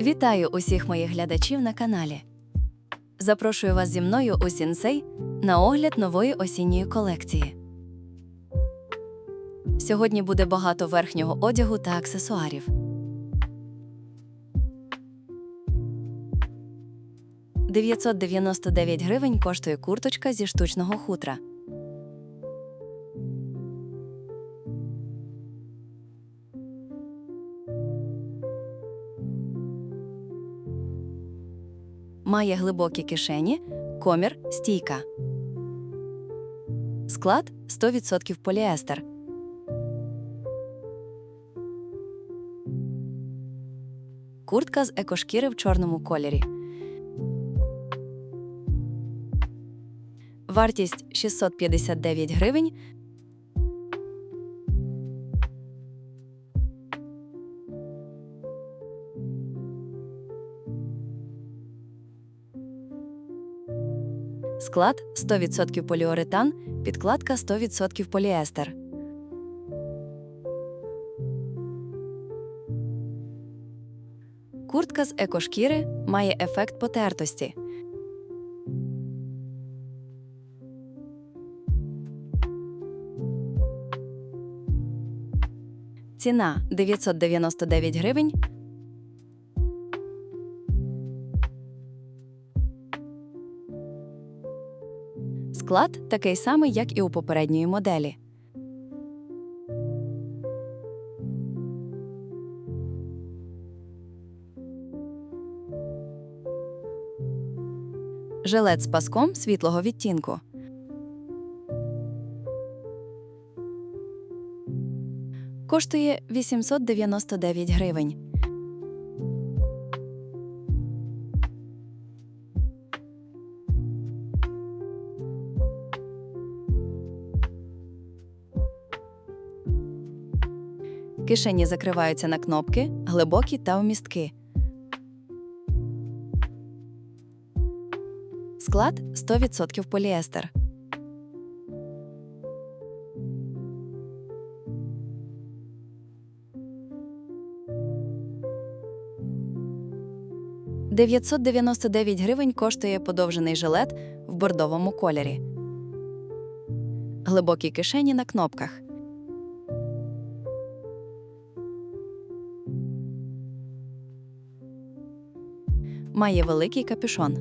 Вітаю усіх моїх глядачів на каналі. Запрошую вас зі мною у Сінсей на огляд нової осінньої колекції. Сьогодні буде багато верхнього одягу та аксесуарів. «999 гривень коштує курточка зі штучного хутра. Має глибокі кишені, комір, стійка. Склад 100% поліестер. Куртка з екошкіри в чорному кольорі. Вартість 659 гривень. Склад 100% поліуретан, підкладка 100% поліестер. Куртка з екошкіри має ефект потертості. Ціна 999 гривень. Склад такий самий, як і у попередньої моделі. Жилет з паском світлого відтінку. Коштує 899 гривень. Кишені закриваються на кнопки, глибокі та вмістки. Склад 100% поліестер. «999 гривень коштує подовжений жилет в бордовому кольорі. Глибокі кишені на кнопках. Має великий капюшон.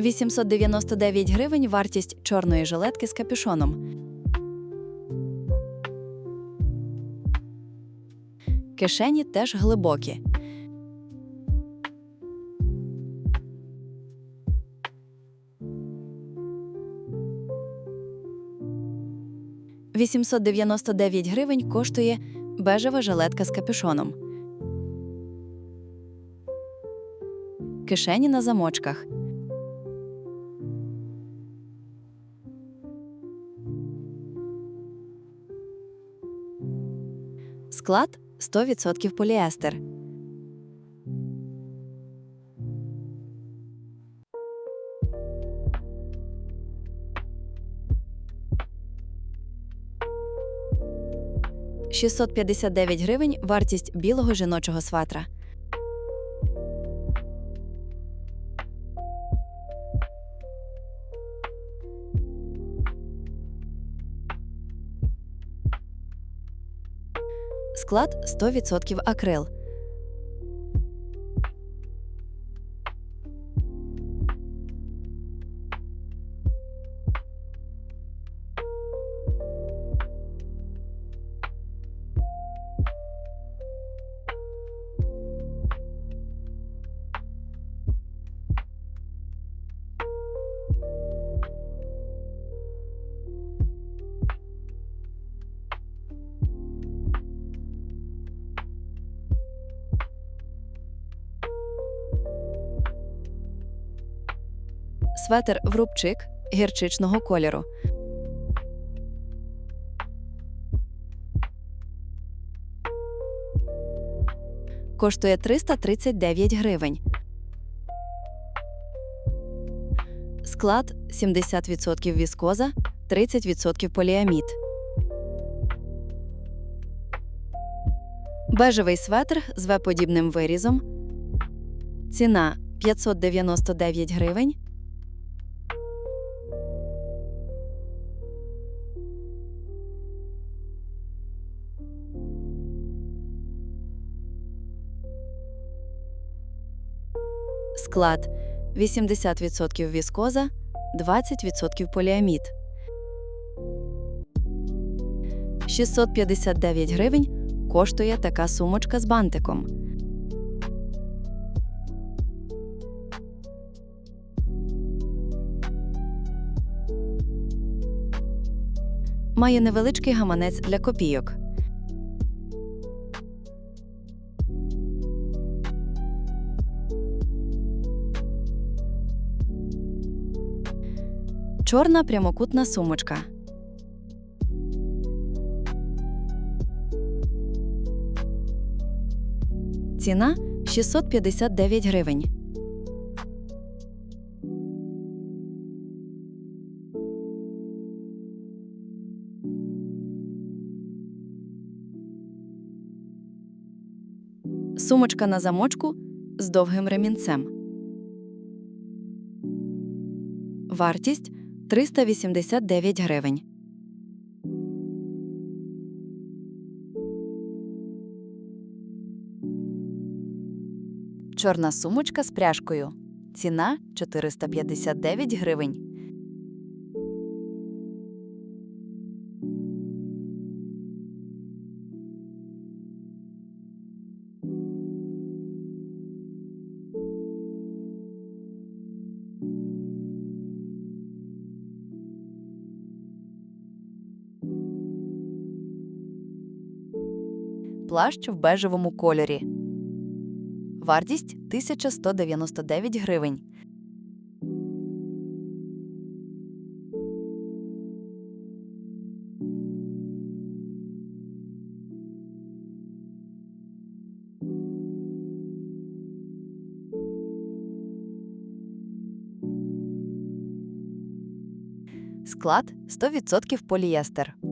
«899 гривень вартість чорної жилетки з капюшоном. Кишені теж глибокі. «899 гривень коштує бежева жилетка з капюшоном. Кишені на замочках. Склад 100% поліестер. «659 гривень вартість білого жіночого сватра. Склад 100% акрил. Светер в рубчик гірчичного кольору. Коштує 339 гривень. Склад 70% віскоза, 30% поліамід. Бежевий светр з В-подібним вирізом. Ціна 599 гривень. Склад 80% віскоза, 20% поліамід. 659 гривень коштує така сумочка з бантиком. Має невеличкий гаманець для копійок. Чорна прямокутна сумочка. Ціна 659 гривень. Сумочка на замочку з довгим ремінцем. Вартість 389 гривень. Чорна сумочка з пряжкою. Ціна 459 гривень. Плащ в бежевому кольорі. Вартість 1199 гривень. Склад 100% полієстер. –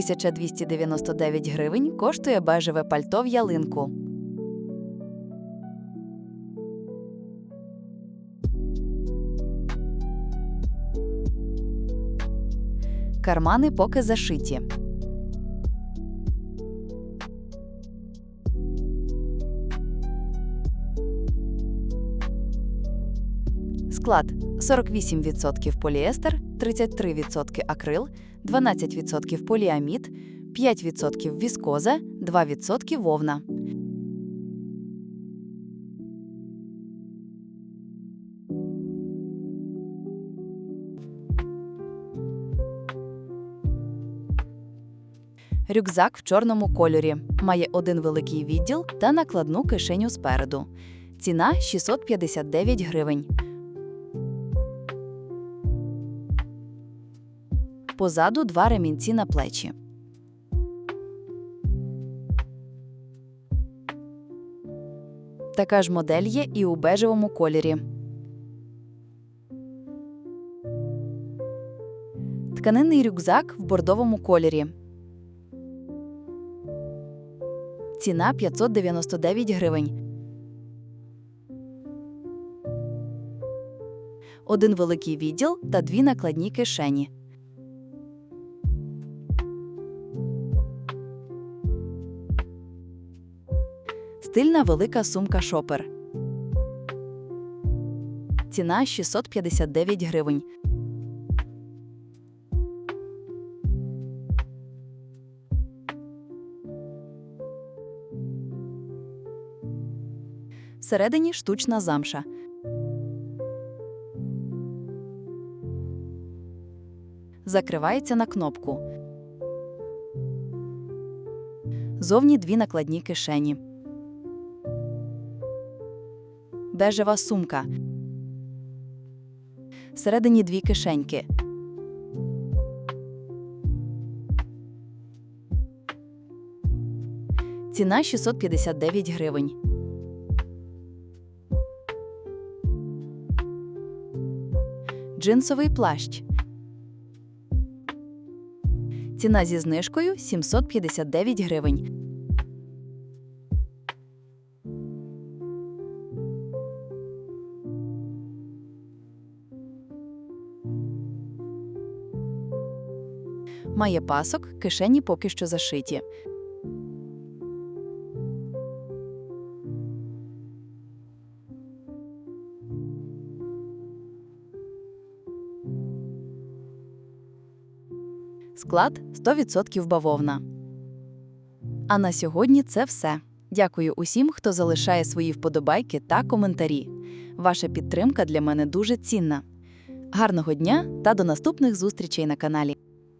1299 гривень коштує бежеве пальто в ялинку. Кармани поки зашиті. Склад 48% поліестер, 33% акрил, 12% поліамід, 5% віскоза, 2% вовна. Рюкзак в чорному кольорі. Має один великий відділ та накладну кишеню спереду. Ціна 659 гривень. Позаду два ремінці на плечі. Така ж модель є і у бежевому кольорі. Тканинний рюкзак в бордовому кольорі. Ціна 599 гривень. Один великий відділ та дві накладні кишені. Стильна велика сумка шопер. Ціна 659 гривень. Всередині штучна замша. Закривається на кнопку. Зовні дві накладні кишені. бежева сумка. Всередині дві кишеньки. Ціна 659 гривень. Джинсовий плащ. Ціна зі знижкою 759 гривень. Має пасок, кишені поки що зашиті. Склад 100% бавовна. А на сьогодні це все. Дякую усім, хто залишає свої вподобайки та коментарі. Ваша підтримка для мене дуже цінна. Гарного дня та до наступних зустрічей на каналі.